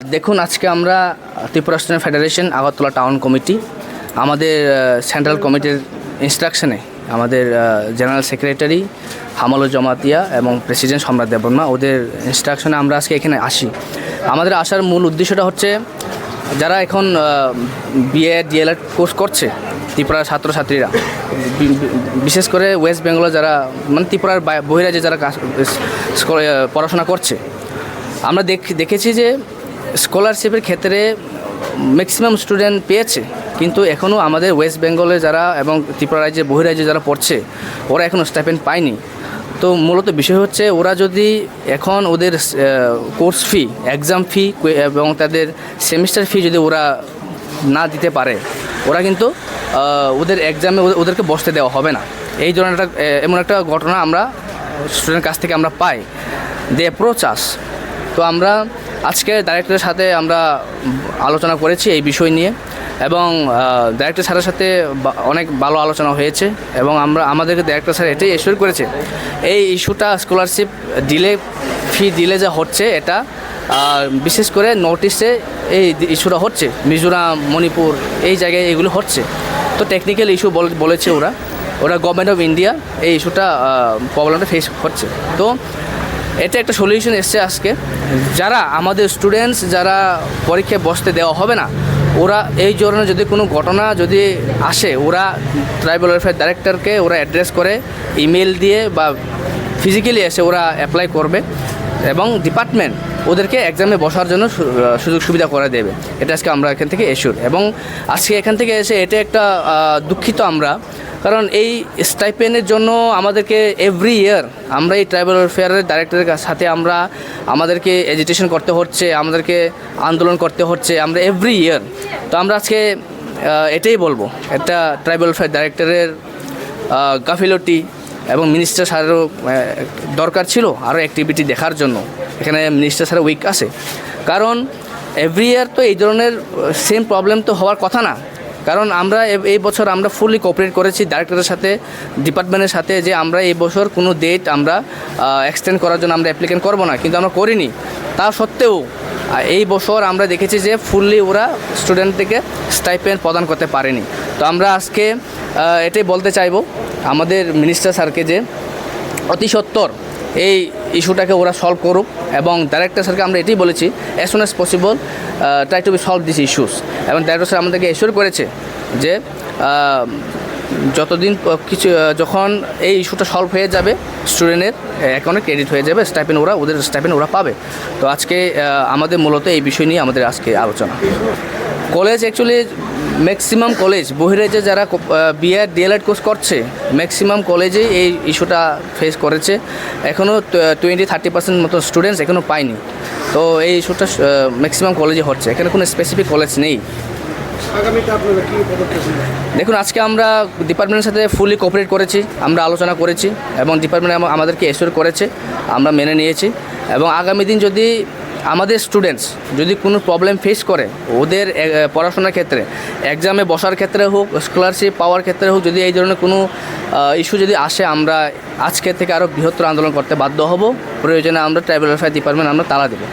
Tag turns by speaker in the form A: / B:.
A: দেখুন, আজকে আমরা Tripura student federation Agartala town committee, আমাদের সেন্ট্রাল কমিটির ইনস্ট্রাকশনে আমাদের জেনারেল সেক্রেটারি হামালু জমাতিয়া এবং প্রেসিডেন্ট সম্রাট দেববর্মা, ওদের ইনস্ট্রাকশনে আমরা আজকে এখানে আসি। আমাদের আসার মূল উদ্দেশ্যটা হচ্ছে, যারা এখন বিএ ডিএলএড কোর্স করছে, ত্রিপুরার ছাত্রছাত্রীরা, বিশেষ করে ওয়েস্ট বেঙ্গলে যারা মানে ত্রিপুরার বহিরাজ্যে যারা পড়াশোনা করছে, আমরা দেখ, দেখেছি যে স্কলারশিপের ক্ষেত্রে ম্যাক্সিমাম স্টুডেন্ট পেয়েছে, কিন্তু এখনও আমাদের ওয়েস্ট বেঙ্গলে যারা এবং ত্রিপুরা রাজ্যে, বহিরাজ্যে যারা পড়ছে, ওরা এখনও স্টাইপেন্ড পায়নি। তো মূলত বিষয় হচ্ছে, ওরা যদি এখন ওদের কোর্স ফি এক্সাম ফি এবং তাদের সেমিস্টার ফি যদি ওরা না দিতে পারে, ওরা কিন্তু ওদের এক্সামে ওদেরকে বসতে দেওয়া হবে না। এই ধরনের একটা এমন একটা ঘটনা আমরা স্টুডেন্টের কাছ থেকে আমরা পাই। দে অ্যাপ্রোচ আস তো আমরা আজকে ডাইরেক্টরের সাথে আমরা আলোচনা করেছি এই বিষয় নিয়ে এবং ডাইরেক্টর স্যারের সাথে অনেক ভালো আলোচনা হয়েছে এবং আমরা, আমাদেরকে ডাইরেক্টর স্যার এটাই এসিওর করেছে, এই ইস্যুটা স্কলারশিপ ডিলে ফি দিলে যা হচ্ছে এটা বিশেষ করে নর্থ ইস্টে এই ইস্যুটা হচ্ছে, মিজোরাম, মণিপুর, এই জায়গায় এগুলো হচ্ছে। তো টেকনিক্যাল ইস্যু বলেছে ওরা ওরা গভর্নমেন্ট অফ ইন্ডিয়া এই ইস্যুটা প্রবলেমটা ফেস হচ্ছে তো এটা একটা সলিউশন এসছে আজকে। যারা আমাদের স্টুডেন্টস যারা পরীক্ষায় বসতে দেওয়া হবে না, ওরা এই ধরনের যদি কোনো ঘটনা যদি আসে, ওরা ট্রাইবাল ওয়েলফেয়ার ডাইরেক্টরকে ওরা অ্যাড্রেস করে ইমেল দিয়ে বা ফিজিক্যালি এসে ওরা অ্যাপ্লাই করবে এবং ডিপার্টমেন্ট ওদেরকে এক্সামে বসার জন্য সুযোগ সুবিধা করে দেবে। এটা আজকে আমরা এখান থেকে এসুর এবং আজকে এখান থেকে এসে এটা একটা দুঃখিত আমরা কারণ এই স্টাইপেনের জন্য আমাদেরকে এভরি ইয়ার আমরা এই ট্রাইবাল ওয়েলফেয়ারের ডাইরেক্টরের সাথে আমরা আমাদেরকে এজিটেশন করতে হচ্ছে, আমাদেরকে আন্দোলন করতে হচ্ছে, আমরা এভরি ইয়ার তো আমরা আজকে এটাই বলব, একটা ট্রাইবাল ওয়েলফেয়ার ডাইরেক্টরের গাফিলতি এবং মিনিস্টার স্যারেরও দরকার ছিল আরও অ্যাক্টিভিটি দেখার জন্য। এখানে মিনিস্টার স্যারের উইক আছে। কারণ এভরি ইয়ার তো এই ধরনের সেম প্রবলেম তো হওয়ার কথা না। কারণ আমরা এই বছর আমরা ফুললি কোঅপারেট করেছি ডাইরেক্টরের সাথে ডিপার্টমেন্টের সাথে যে আমরা এই বছর কোনো ডেট আমরা এক্সটেন্ড করার জন্য আমরা অ্যাপ্লিকেন্ট করব না, কিন্তু আমরা করিনি। তা সত্ত্বেও এই বছর আমরা দেখেছি যে ফুললি ওরা স্টুডেন্টদেরকে স্টাইপেন্ড প্রদান করতে পারেনি। তো আমরা আজকে এটাই বলতে চাইব, আমাদের মিনিস্টার স্যারকে যে অতি সত্বর এই ইস্যুটাকে ওরা সলভ করুক এবং ডাইরেক্টর স্যারকে আমরা এটাই বলেছি as soon as possible try to be solve this issues এবং ডাইরেক্টর স্যার আমাদেরকে এসিওর করেছে যে যতদিন কিছু যখন এই ইস্যুটা সলভ হয়ে যাবে স্টুডেন্টের অ্যাকাউন্টে ক্রেডিট হয়ে যাবে স্টাইপেন ওরা, ওদের স্টাইপেন ওরা পাবে। তো আজকে আমাদের মূলত এই বিষয় নিয়ে আমাদের আজকে আলোচনা। কলেজ অ্যাকচুয়ালি ম্যাক্সিমাম কলেজ বহিরাজ্যে যারা বিএড ডিএলএড কোর্স করছে ম্যাক্সিমাম কলেজেই এই ইস্যুটা ফেস করেছে। এখনও টোয়েন্টি থার্টি পার্সেন্ট মতো স্টুডেন্টস এখনও পায়নি। তো এই ইস্যুটা ম্যাক্সিমাম কলেজে হচ্ছে। এখানে কোনো স্পেসিফিক কলেজ নেই? দেখুন আজকে আমরা ডিপার্টমেন্টের সাথে ফুলি কোঅপারেট করেছি আমরা আলোচনা করেছি এবং ডিপার্টমেন্ট আমাদেরকে এসোর করেছে আমরা মেনে নিয়েছি এবং আগামী দিন যদি আমাদের স্টুডেন্টস যদি কোনো প্রবলেম ফেস করে, ওদের পড়াশোনার ক্ষেত্রে এক্সামে বসার ক্ষেত্রে হোক স্কলারশিপ পাওয়ার ক্ষেত্রে হোক, যদি এই ধরনের কোনো ইস্যু যদি আসে, আমরা আজকে থেকে আরও বৃহত্তর আন্দোলন করতে বাধ্য হব। প্রয়োজনে আমরা ট্রাইবাল ওয়েলফেয়ার ডিপার্টমেন্ট আমরা তালা দেবো।